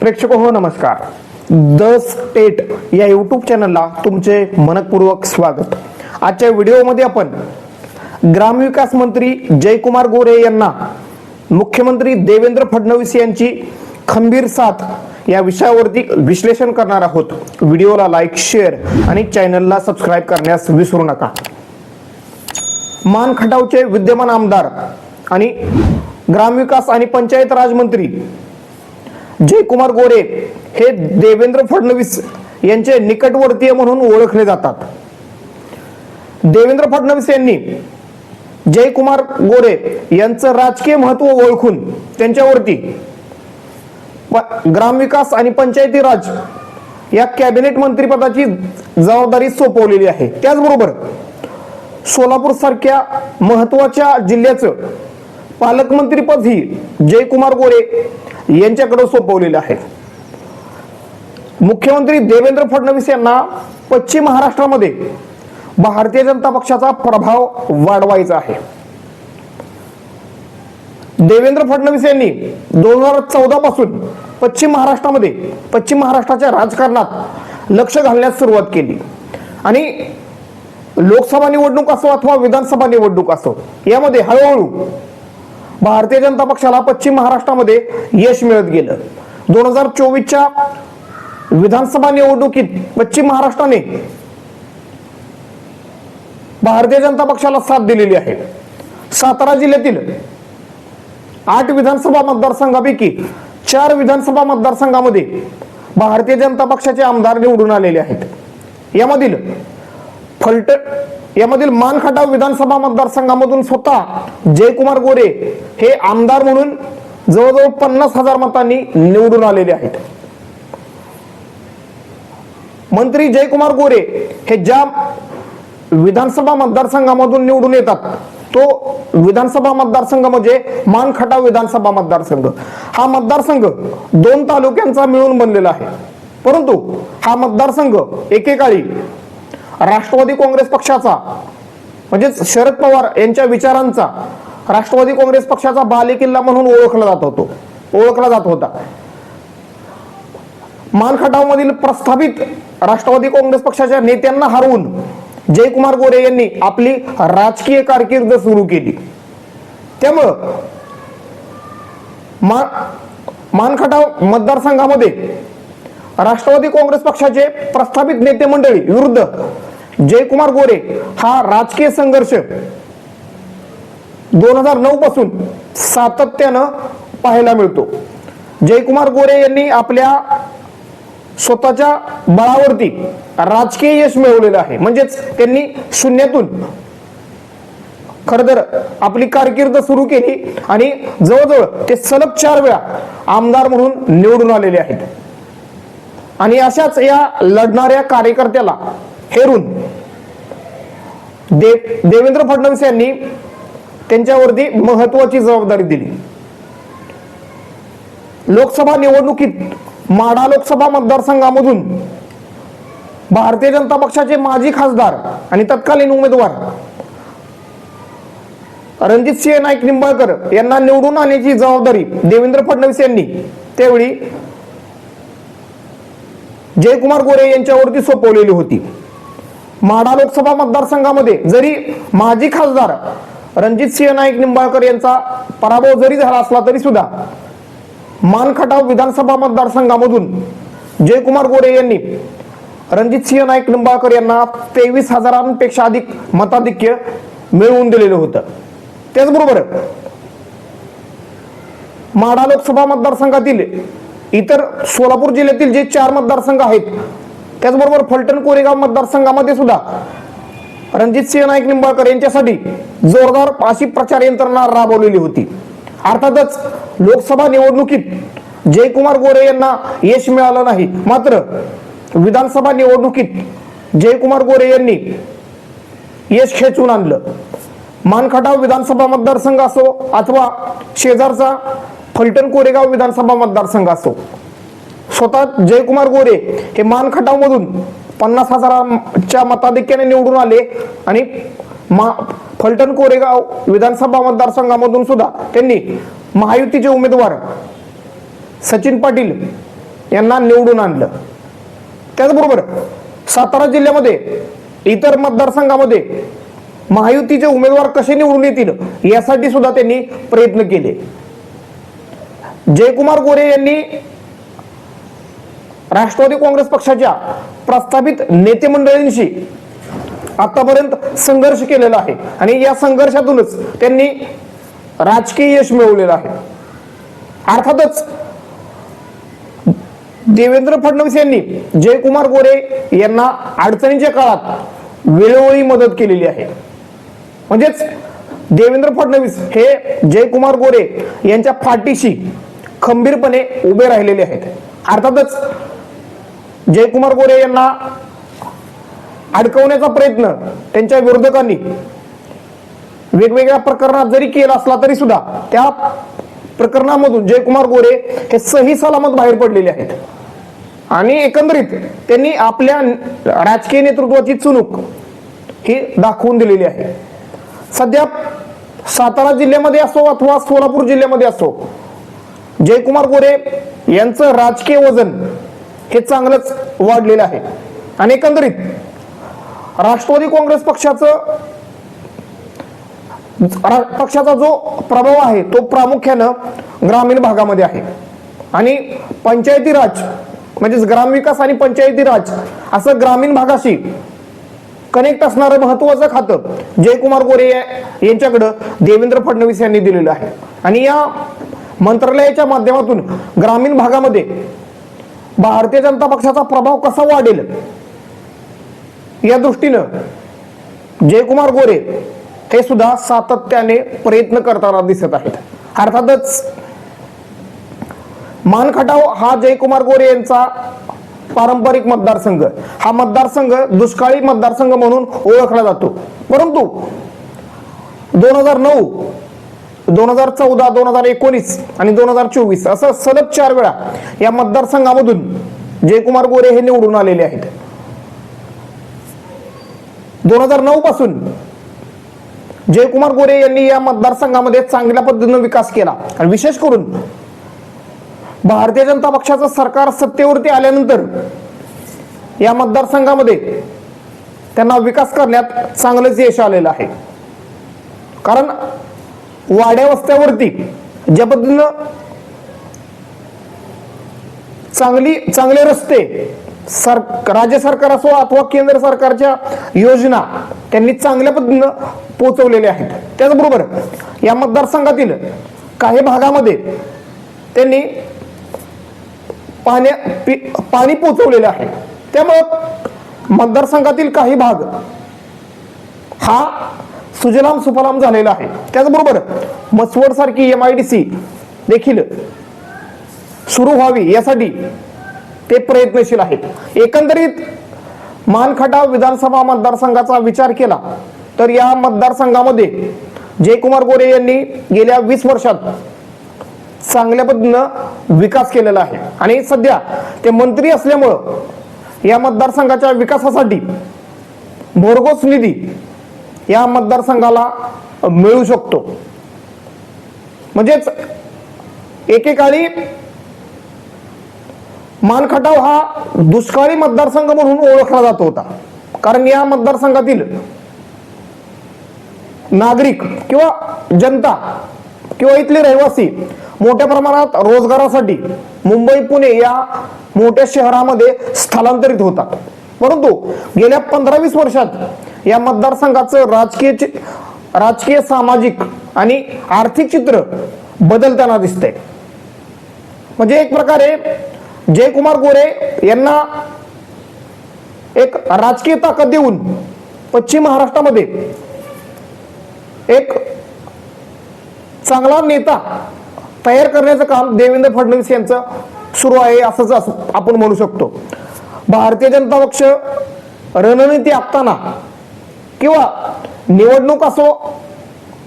प्रेक्षक हो नमस्कार. द स्टेट या यूट्यूब चॅनलला तुमचे मनपूर्वक स्वागत. आजच्या व्हिडिओमध्ये आपण ग्रामविकास मंत्री जयकुमार गोरे यांना मुख्यमंत्री देवेंद्र फडणवीस यांची खंबीर साथ या विषयावरती विश्लेषण करणार आहोत. व्हिडिओला लाईक शेअर आणि चॅनलला सबस्क्राईब करण्यास विसरू नका. मान खटावचे विद्यमान आमदार आणि ग्रामविकास आणि पंचायत राज मंत्री जयकुमार गोरे हे देवेंद्र फडणवीस यांचे निकटवर्तीय म्हणून ओळखले जातात. देवेंद्र फडणवीस यांनी जयकुमार गोरे यांचं राजकीय महत्त्व ओळखून त्यांच्यावरती ग्रामविकास आणि पंचायती राज या कॅबिनेट मंत्रीपदाची जबाबदारी सोपवलेली आहे. त्याचबरोबर सोलापूर सारख्या महत्त्वाच्या जिल्ह्याचं पालकमंत्रीपद ही जयकुमार गोरे यांच्याकडे सोपवलेलं आहे. मुख्यमंत्री देवेंद्र फडणवीस यांना पश्चिम महाराष्ट्रामध्ये भारतीय जनता पक्षाचा प्रभाव वाढवायचा आहे. देवेंद्र फडणवीस यांनी दोन हजार चौदा पासून पश्चिम महाराष्ट्रामध्ये पश्चिम महाराष्ट्राच्या राजकारणात लक्ष घालण्यास सुरुवात केली. आणि लोकसभा निवडणूक असो अथवा विधानसभा निवडणूक असो यामध्ये हळूहळू भारतीय जनता पक्षाला पश्चिम महाराष्ट्रामध्ये यश मिळत गेलं. दोन हजार चोवीसच्या विधानसभा निवडणुकीत पश्चिम महाराष्ट्राने भारतीय जनता पक्षाला साथ दिलेली आहे. सातारा जिल्ह्यातील आठ विधानसभा मतदारसंघापैकी चार विधानसभा मतदारसंघामध्ये भारतीय जनता पक्षाचे आमदार निवडून आलेले आहेत. यामधील फलट यामधील मानखटाव विधानसभा मतदारसंघामधून स्वतः जयकुमार गोरे हे आमदार म्हणून जवळजवळ पन्नास हजार मतांनी निवडून आलेले आहेत. मंत्री जयकुमार गोरे हे ज्या विधानसभा मतदारसंघामधून निवडून येतात तो विधानसभा मतदारसंघ म्हणजे मानखटाव विधानसभा मतदारसंघ. हा मतदारसंघ दोन तालुक्यांचा मिळून बनलेला आहे. परंतु हा मतदारसंघ एकेकाळी राष्ट्रवादी काँग्रेस पक्षाचा म्हणजेच शरद पवार यांच्या विचारांचा राष्ट्रवादी काँग्रेस पक्षाचा बालेकिल्ला म्हणून ओळखला जात होतो ओळखला जात होता. मानखटावमधील प्रस्थापित राष्ट्रवादी काँग्रेस पक्षाच्या नेत्यांना हरवून जयकुमार गोरे यांनी आपली राजकीय कारकीर्द सुरू केली. त्यामुळं मा मानखटाव मतदारसंघामध्ये राष्ट्रवादी काँग्रेस पक्षाचे प्रस्थापित नेते मंडळी विरुद्ध जयकुमार गोरे हा राजकीय संघर्ष दोन हजार नऊ पासून सातत्यानं पाहायला मिळतो. जयकुमार गोरे यांनी आपल्या स्वतःच्या बळावरती राजकीय यश मिळवलेलं आहे. म्हणजेच त्यांनी शून्यातून खर तर आपली कारकीर्द सुरू केली आणि जवळजवळ ते सलग चार वेळा आमदार म्हणून निवडून आलेले आहेत. आणि अशाच या लढणाऱ्या कार्यकर्त्याला हेरून देव देवेंद्र फडणवीस यांनी त्यांच्यावरती महत्वाची जबाबदारी दिली. लोकसभा निवडणुकीत माढा लोकसभा मतदारसंघामधून भारतीय जनता पक्षाचे माजी खासदार आणि तत्कालीन उमेदवार रणजित सिंह नाईक निंबाळकर यांना निवडून आणण्याची जबाबदारी देवेंद्र फडणवीस यांनी त्यावेळी जयकुमार गोरे यांच्यावरती सोपवलेली होती. माढा लोकसभा मतदारसंघामध्ये जरी माजी खासदार रणजित सिंह नाईक निंबाळकर यांचा पराभव जरी झाला असला तरी सुद्धा मानखटाव विधानसभा मतदारसंघामधून जयकुमार गोरे यांनी रणजित सिंह नाईक निंबाळकर यांना तेवीस हजारांपेक्षा अधिक मताधिक्य मिळवून दिलेलं होतं. त्याचबरोबर माढा लोकसभा मतदारसंघातील इतर सोलापूर जिल्ह्यातील जे चार मतदारसंघ आहेत त्याचबरोबर फलटण कोरेगाव मतदारसंघामध्ये सुद्धा रणजित सिंह नाईक निंबाळकर यांच्यासाठी जोरदार अशी प्रचार यंत्रणा राबवलेली होती. अर्थातच लोकसभा निवडणुकीत जयकुमार गोरे यांना यश मिळालं नाही. मात्र विधानसभा निवडणुकीत जयकुमार गोरे यांनी यश खेचून आणलं. मानखटाव विधानसभा मतदारसंघ असो अथवा शेजारचा फलटण कोरेगाव विधानसभा मतदारसंघ असो स्वतः जयकुमार गोरे हे मानखटाव मधून पन्नास हजाराच्या मताधिक्याने निवडून आले आणि मा फलटण कोरेगाव विधानसभा मतदारसंघामधून सुद्धा त्यांनी महायुतीचे उमेदवार सचिन पाटील यांना निवडून आणलं. त्याचबरोबर सातारा जिल्ह्यामध्ये इतर मतदारसंघामध्ये महायुतीचे उमेदवार कसे निवडून येतील यासाठी सुद्धा त्यांनी प्रयत्न केले. जयकुमार गोरे यांनी राष्ट्रवादी काँग्रेस पक्षाच्या प्रस्थापित नेते मंडळींशी आतापर्यंत संघर्ष केलेला आहे. आणि या संघर्षातूनच त्यांनी राजकीय यश मिळवलेलं आहे. अर्थातच देवेंद्र फडणवीस यांनी जयकुमार गोरे यांना अडचणीच्या काळात वेळोवेळी मदत केलेली आहे. म्हणजेच देवेंद्र फडणवीस हे जयकुमार गोरे यांच्या पाठीशी खंबीरपणे उभे राहिलेले आहेत. अर्थातच जयकुमार गोरे यांना अडकवण्याचा प्रयत्न त्यांच्या विरोधकांनी वेगवेगळ्या प्रकरणात जरी केला असला तरी सुद्धा त्या प्रकरणामधून जयकुमार गोरे हे सही सलामत बाहेर पडलेले आहेत. आणि एकंदरीत त्यांनी आपल्या राजकीय नेतृत्वाची चुणूक ही दाखवून दिलेली आहे. सध्या सातारा जिल्ह्यामध्ये असो अथवा सोलापूर जिल्ह्यामध्ये असो जयकुमार गोरे यांचं राजकीय वजन हे चांगलंच वाढलेलं आहे. आणि एकंदरीत राष्ट्रवादी काँग्रेस पक्षाचं पक्षाचा जो प्रभाव आहे तो प्रामुख्यानं ग्रामीण भागामध्ये आहे. आणि पंचायती राज म्हणजेच ग्रामविकास आणि पंचायती राज असं ग्रामीण भागाशी कनेक्ट असणारं महत्वाचं खातं जयकुमार गोरे यांच्याकडं देवेंद्र फडणवीस यांनी दिलेलं आहे. आणि या मंत्रालयाच्या माध्यमातून ग्रामीण भागामध्ये भारतीय जनता पक्षाचा प्रभाव कसा वाढेल? या दृष्टीनं जयकुमार गोरे हे सुद्धा सातत्याने प्रयत्न करताना दिसत आहेत. अर्थातच मानखटाव हा जयकुमार गोरे यांचा पारंपरिक मतदारसंघ. हा मतदारसंघ दुष्काळी मतदारसंघ म्हणून ओळखला जातो. परंतु दोन हजार नऊ दोन हजार चौदा दोन हजार एकोणीस आणि दोन हजार चोवीस असं सलग चार वेळा या मतदारसंघामधून जयकुमार गोरे हे निवडून आलेले आहेत. दोन हजार नऊ पासून जयकुमार गोरे यांनी या मतदारसंघामध्ये चांगल्या पद्धतीनं विकास केला. आणि विशेष करून भारतीय जनता पक्षाचं सरकार सत्तेवरती आल्यानंतर या मतदारसंघामध्ये त्यांना विकास करण्यात चांगलंच यश आलेलं आहे. कारण वाड्या वस्त्यावरती ज्या पद्धतीनं चांगली चांगले रस्ते सर राज्य सरकार असो अथवा केंद्र सरकारच्या योजना त्यांनी चांगल्या पद्धतीनं पोचवलेल्या आहेत. त्याचबरोबर या मतदारसंघातील काही भागामध्ये त्यांनी पाण्या पाणी पोचवलेलं आहे. त्यामुळं मतदारसंघातील काही भाग हा सुजलाम सुफलाम झालेला आहे. त्याचबरोबर मसवड सारखी एम आय डी सी देखील सुरू व्हावी यासाठी ते प्रयत्नशील आहेत. एकंदरीत मानखटाव विधानसभा मतदारसंघाचा विचार केला तर या मतदारसंघामध्ये जयकुमार गोरे यांनी गेल्या वीस वर्षात चांगल्या पद्धतीनं विकास केलेला आहे. आणि सध्या ते मंत्री असल्यामुळं या मतदारसंघाच्या विकासासाठी भरघोस निधी या मतदारसंघाला मिळू शकतो. म्हणजेच एकेकाळी मानखटाव हा दुष्काळी मतदारसंघ म्हणून ओळखला जात होता. कारण या मतदारसंघातील नागरिक किंवा जनता किंवा इथले रहिवासी मोठ्या प्रमाणात रोजगारासाठी मुंबई पुणे या मोठ्या शहरामध्ये स्थलांतरित होतात. परंतु गेल्या पंधरा वीस वर्षात या मतदारसंघाचं राजकीय राजकीय सामाजिक आणि आर्थिक चित्र बदलताना दिसतंय. म्हणजे एक प्रकारे जयकुमार गोरे यांना एक राजकीय ताकद देऊन पश्चिम महाराष्ट्रामध्ये एक चांगला नेता तयार करण्याचं काम देवेंद्र फडणवीस यांचं सुरू आहे असंच आपण म्हणू शकतो. भारतीय जनता पक्ष रणनीती आखताना किंवा निवडणूक असो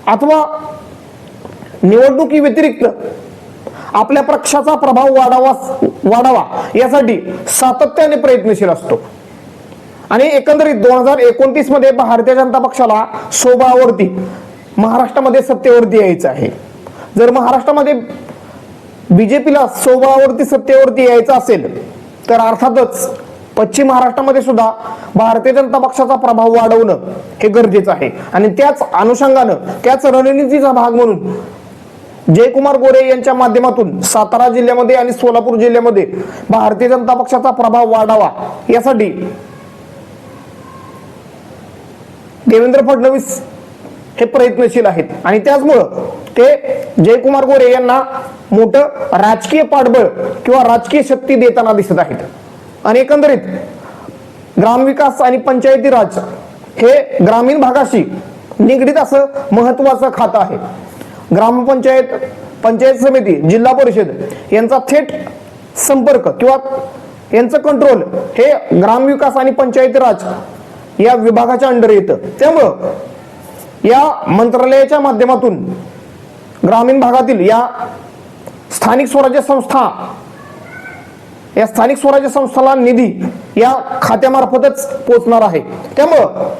अथवा निवडणुकी व्यतिरिक्त आपल्या पक्षाचा प्रभाव वाढावा वाढावा यासाठी सातत्याने प्रयत्नशील असतो. आणि एकंदरीत दोन हजार एकोणतीसमध्ये भारतीय जनता पक्षाला सोबळावरती महाराष्ट्रामध्ये सत्तेवरती यायचं आहे. जर महाराष्ट्रामध्ये बीजेपीला सोबळावरती सत्तेवरती यायचं असेल तर अर्थातच पश्चिम महाराष्ट्रामध्ये सुद्धा भारतीय जनता पक्षाचा प्रभाव वाढवणं हे गरजेचं आहे. आणि त्याच अनुषंगानं त्याच रणनीतीचा भाग म्हणून जयकुमार गोरे यांच्या माध्यमातून सातारा जिल्ह्यामध्ये आणि सोलापूर जिल्ह्यामध्ये भारतीय जनता पक्षाचा प्रभाव वाढावा यासाठी देवेंद्र फडणवीस हे प्रयत्नशील आहेत. आणि त्याचमुळं ते जयकुमार गोरे यांना मोठं राजकीय पाठबळ किंवा राजकीय शक्ती देताना दिसत आहेत. आणि एकंदरीत ग्रामविकास आणि पंचायती राज हे ग्रामीण भागाशी निगडीत असं महत्वाचं खातं आहे. ग्रामपंचायत पंचायत समिती जिल्हा परिषद यांचा थेट संपर्क किंवा यांचं कंट्रोल हे ग्रामविकास आणि पंचायती राज या विभागाच्या अंडर येतं. त्यामुळं या मंत्रालयाच्या माध्यमातून ग्रामीण भागातील या स्थानिक स्वराज्य संस्था या स्थानिक स्वराज्य संस्थाला निधी या खात्यामार्फतच पोचणार आहे. त्यामुळं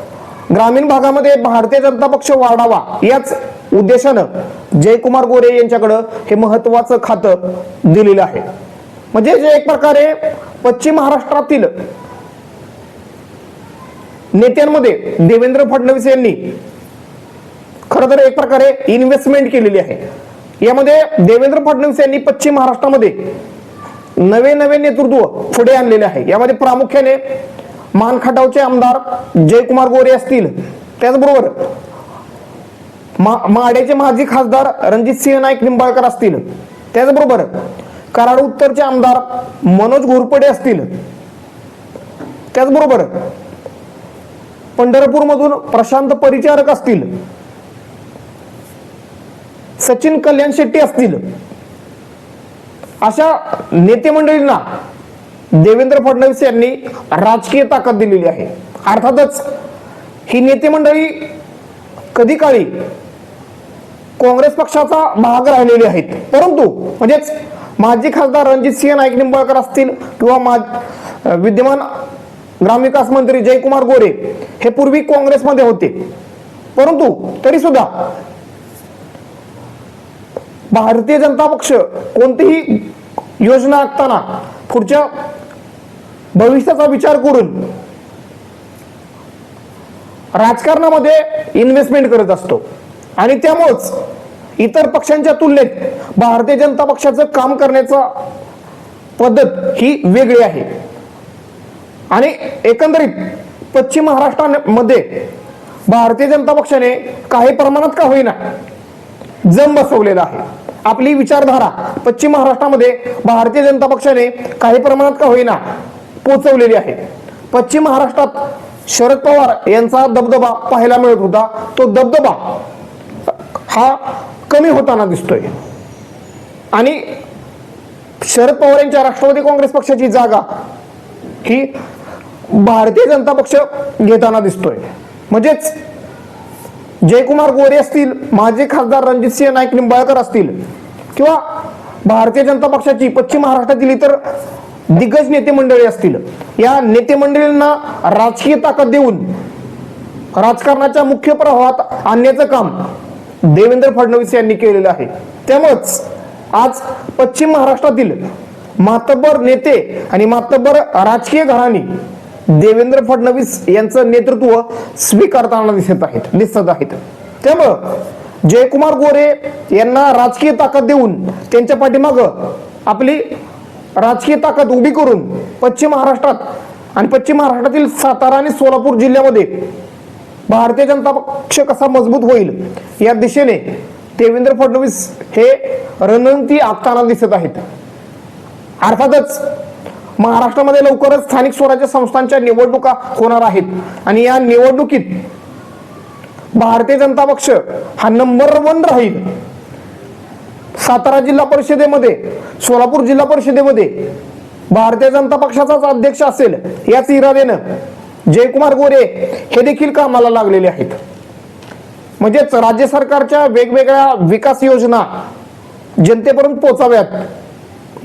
ग्रामीण भागामध्ये भारतीय जनता पक्ष वाढावा याच उद्देशानं जयकुमार गोरे यांच्याकडं हे महत्वाचं खातं दिलेलं आहे. म्हणजे जे एक प्रकारे पश्चिम महाराष्ट्रातील नेत्यांमध्ये देवेंद्र फडणवीस यांनी खर तर एक प्रकारे इन्व्हेस्टमेंट केलेली आहे. यामध्ये देवेंद्र फडणवीस यांनी पश्चिम महाराष्ट्रामध्ये नवे नवे नेतृत्व पुढे आणलेले आहे. यामध्ये प्रामुख्याने मानखटावचे आमदार जयकुमार गोरे असतील. त्याचबरोबर माडेचे माड्याचे माजी खासदार रणजित सिंह नाईक निंबाळकर असतील. त्याचबरोबर कराड उत्तरचे आमदार मनोज घोरपडे असतील. त्याचबरोबर पंढरपूर मधून प्रशांत परिचारक असतील. सचिन कल्याण शेट्टी असतील. अशा नेते मंडळींना देवेंद्र फडणवीस यांनी राजकीय ताकद दिलेली आहे. अर्थातच ही नेते मंडळी कधी काळी काँग्रेस पक्षाचा भाग राहिलेले आहेत. परंतु म्हणजेच माजी खासदार रणजित सिंह नाईक निंबाळकर असतील किंवा मा विद्यमान ग्रामविकास मंत्री जयकुमार गोरे हे पूर्वी काँग्रेसमध्ये होते. परंतु तरी सुद्धा भारतीय जनता पक्ष कोणतीही योजना आखताना पुढच्या भविष्याचा विचार करून राजकारणामध्ये इन्व्हेस्टमेंट करत असतो. आणि त्यामुळंच इतर पक्षांच्या तुलनेत भारतीय जनता पक्षाचं काम करण्याचा पद्धत ही वेगळी आहे. आणि एकंदरीत पश्चिम महाराष्ट्रामध्ये भारतीय जनता पक्षाने काही प्रमाणात का होईना जम बसवलेला आहे. आपली विचारधारा पश्चिम महाराष्ट्रामध्ये भारतीय जनता पक्षाने काही प्रमाणात का होईना पोचवलेली आहे. पश्चिम महाराष्ट्रात शरद पवार यांचा दबदबा पाहायला मिळत होता. तो दबदबा हा कमी होताना दिसतोय. आणि शरद पवार यांच्या राष्ट्रवादी काँग्रेस पक्षाची जागा ही भारतीय जनता पक्ष घेताना दिसतोय. म्हणजेच जयकुमार गोरे असतील माजी खासदार रणजितसिंह नाईक निंबाळकर असतील किंवा भारतीय जनता पक्षाची पश्चिम महाराष्ट्रातील इतर दिग्गज नेते मंडळी असतील या नेते मंडळींना राजकीय ताकद देऊन राजकारणाच्या मुख्य प्रवाहात आणण्याचं काम देवेंद्र फडणवीस यांनी केलेलं आहे. त्यामुळेच आज पश्चिम महाराष्ट्रातील मातब्बर नेते आणि मातब्बर राजकीय घराणी देवेंद्र फडणवीस यांचं नेतृत्व स्वीकारताना दिसत आहेत दिसत आहेत. त्यामुळं जयकुमार गोरे यांना राजकीय ताकद देऊन त्यांच्या पाठीमाग आपली राजकीय ताकद उभी करून पश्चिम महाराष्ट्रात आणि पश्चिम महाराष्ट्रातील सातारा आणि सोलापूर जिल्ह्यामध्ये भारतीय जनता पक्ष कसा मजबूत होईल या दिशेने देवेंद्र फडणवीस हे रणनीती आखताना दिसत आहेत. अर्थातच महाराष्ट्रामध्ये लवकरच स्थानिक स्वराज्य संस्थांच्या निवडणुका होणार आहेत. आणि या निवडणुकीत भारतीय जनता पक्ष हा नंबर वन राहील. सातारा जिल्हा परिषदेमध्ये सोलापूर जिल्हा परिषदेमध्ये भारतीय जनता पक्षाचाच अध्यक्ष असेल याच इरादेनं जयकुमार गोरे हे देखील कामाला लागलेले आहेत. म्हणजेच राज्य सरकारच्या वेगवेगळ्या विकास योजना जनतेपर्यंत पोहोचाव्यात.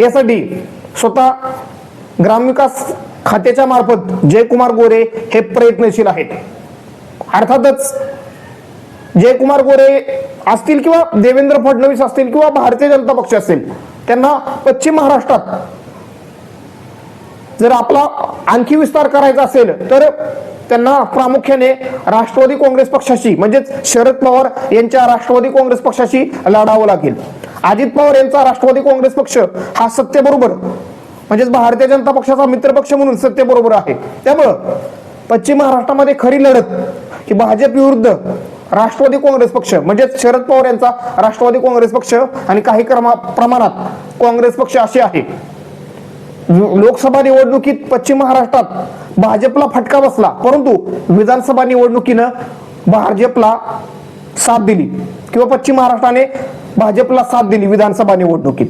यासाठी स्वतः ग्रामविकास खात्याच्या मार्फत जयकुमार गोरे हे प्रयत्नशील आहेत. अर्थातच जयकुमार गोरे असतील किंवा देवेंद्र फडणवीस असतील किंवा भारतीय जनता पक्ष असेल त्यांना पश्चिम महाराष्ट्रात जर आपला आणखी विस्तार करायचा असेल तर त्यांना प्रामुख्याने राष्ट्रवादी काँग्रेस पक्षाशी म्हणजेच शरद पवार यांच्या राष्ट्रवादी काँग्रेस पक्षाशी लढावं लागेल. अजित पवार यांचा राष्ट्रवादी काँग्रेस पक्ष हा सत्तेबरोबर म्हणजेच भारतीय जनता पक्षाचा मित्रपक्ष म्हणून सत्तेबरोबर आहे. त्यामुळं पश्चिम महाराष्ट्रामध्ये खरी लढत की भाजप विरुद्ध राष्ट्रवादी काँग्रेस पक्ष म्हणजेच शरद पवार यांचा राष्ट्रवादी काँग्रेस पक्ष आणि काही क्रमा प्रमाणात काँग्रेस पक्ष असे आहे. लोकसभा निवडणुकीत पश्चिम महाराष्ट्रात भाजपला फटका बसला परंतु विधानसभा निवडणुकीनं भाजपला साथ दिली किंवा पश्चिम महाराष्ट्राने भाजपला साथ दिली विधानसभा निवडणुकीत.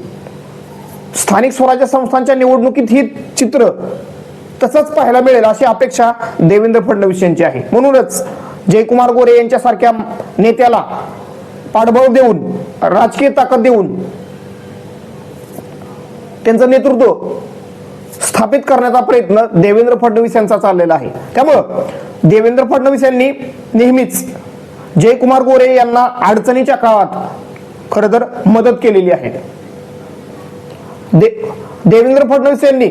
स्थानिक स्वराज्य संस्थांच्या निवडणुकीत ही चित्र तसंच पाहायला मिळेल अशी अपेक्षा देवेंद्र फडणवीस यांची आहे. म्हणूनच जयकुमार गोरे यांच्यासारख्या नेत्याला पाठबळ देऊन राजकीय ताकद देऊन त्यांचं नेतृत्व स्थापित करण्याचा प्रयत्न देवेंद्र फडणवीस यांचा चाललेला आहे. त्यामुळं देवेंद्र फडणवीस यांनी नेहमीच जयकुमार गोरे यांना अडचणीच्या काळात खरं तर मदत केलेली आहे. दे देवेंद्र फडणवीस यांनी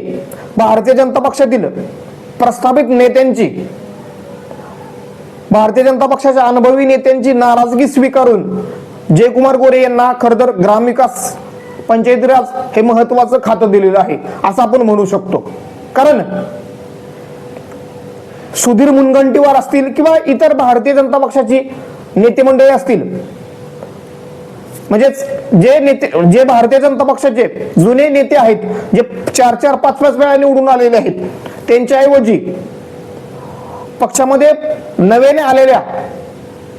भारतीय जनता पक्षातील प्रस्थापित नेत्यांची भारतीय जनता पक्षाच्या अनुभवी नेत्यांची नाराजगी स्वीकारून जयकुमार गोरे यांना खरं तर ग्रामविकास पंचायती राज हे महत्वाचं खातं दिलेलं आहे असं आपण म्हणू शकतो. कारण सुधीर मुनगंटीवार असतील किंवा इतर भारतीय जनता पक्षाची नेते मंडळी असतील म्हणजेच जे नेते जे भारतीय जनता पक्षाचे जुने नेते आहेत जे चार चार पाच पाच वेळा निवडून आलेले आहेत त्यांच्याऐवजी पक्षामध्ये नव्याने आलेल्या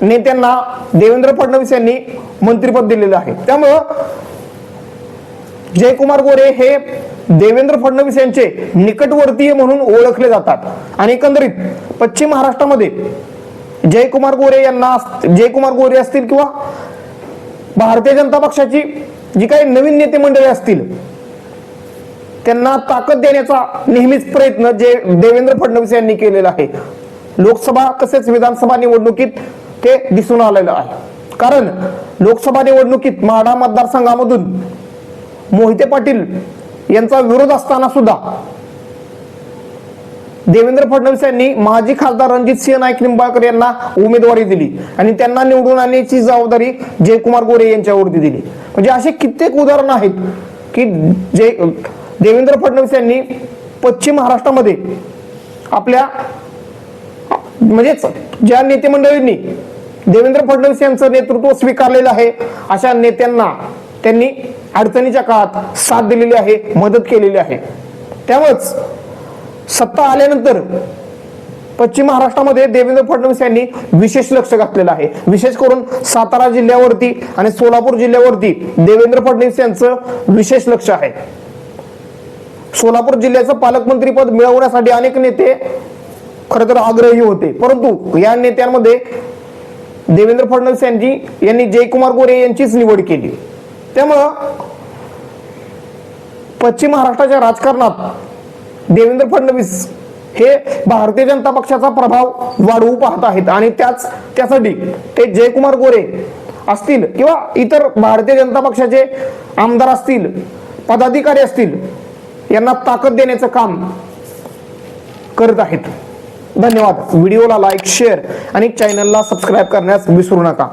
नेत्यांना देवेंद्र फडणवीस यांनी मंत्रिपद दिलेलं आहे. त्यामुळं जयकुमार गोरे हे देवेंद्र फडणवीस यांचे निकटवर्तीय म्हणून ओळखले जातात. आणि एकंदरीत पश्चिम महाराष्ट्रामध्ये जयकुमार गोरे यांना जयकुमार गोरे असतील किंवा भारतीय जनता पक्षाची जी काही नवीन नेते मंडळी असतील त्यांना ताकद देण्याचा नेहमीच प्रयत्न जे देवेंद्र फडणवीस यांनी केलेला आहे. लोकसभा तसेच विधानसभा निवडणुकीत ते दिसून आलेलं आहे. कारण लोकसभा निवडणुकीत माढा मतदारसंघामधून मोहिते पाटील यांचा विरोध असताना सुद्धा देवेंद्र फडणवीस यांनी माजी खासदार रणजित सिंह नाईक निंबाळकर यांना उमेदवारी दिली आणि त्यांना निवडून आणण्याची जबाबदारी जयकुमार गोरे यांच्यावरती दिली. म्हणजे असे कित्येक उदाहरण आहेत की जे देवेंद्र फडणवीस यांनी पश्चिम महाराष्ट्रामध्ये आपल्या म्हणजेच ज्या नेते मंडळींनी देवेंद्र फडणवीस यांचं नेतृत्व स्वीकारलेलं आहे अशा नेत्यांना त्यांनी अडचणीच्या काळात साथ दिलेली आहे मदत केलेली आहे. त्यामुळेच सत्ता आल्यानंतर पश्चिम महाराष्ट्रामध्ये देवेंद्र फडणवीस यांनी विशेष लक्ष घातलेलं आहे. विशेष करून सातारा जिल्ह्यावरती आणि सोलापूर जिल्ह्यावरती देवेंद्र फडणवीस यांचं विशेष लक्ष आहे. सोलापूर जिल्ह्याचं पालकमंत्रीपद मिळवण्यासाठी अनेक नेते खरं तर आग्रही होते. परंतु या नेत्यांमध्ये देवेंद्र फडणवीस यांची यांनी जयकुमार गोरे यांचीच निवड केली. त्यामुळं पश्चिम महाराष्ट्राच्या राजकारणात देवेंद्र फडणवीस हे भारतीय जनता पक्षाचा प्रभाव वाढवू पाहत आहेत. आणि त्याच त्यासाठी ते जयकुमार गोरे असतील किंवा इतर भारतीय जनता पक्षाचे आमदार असतील पदाधिकारी असतील यांना ताकद देण्याचं काम करत आहेत. धन्यवाद. व्हिडिओला लाईक शेअर आणि चॅनलला सबस्क्राईब करण्यास विसरू नका.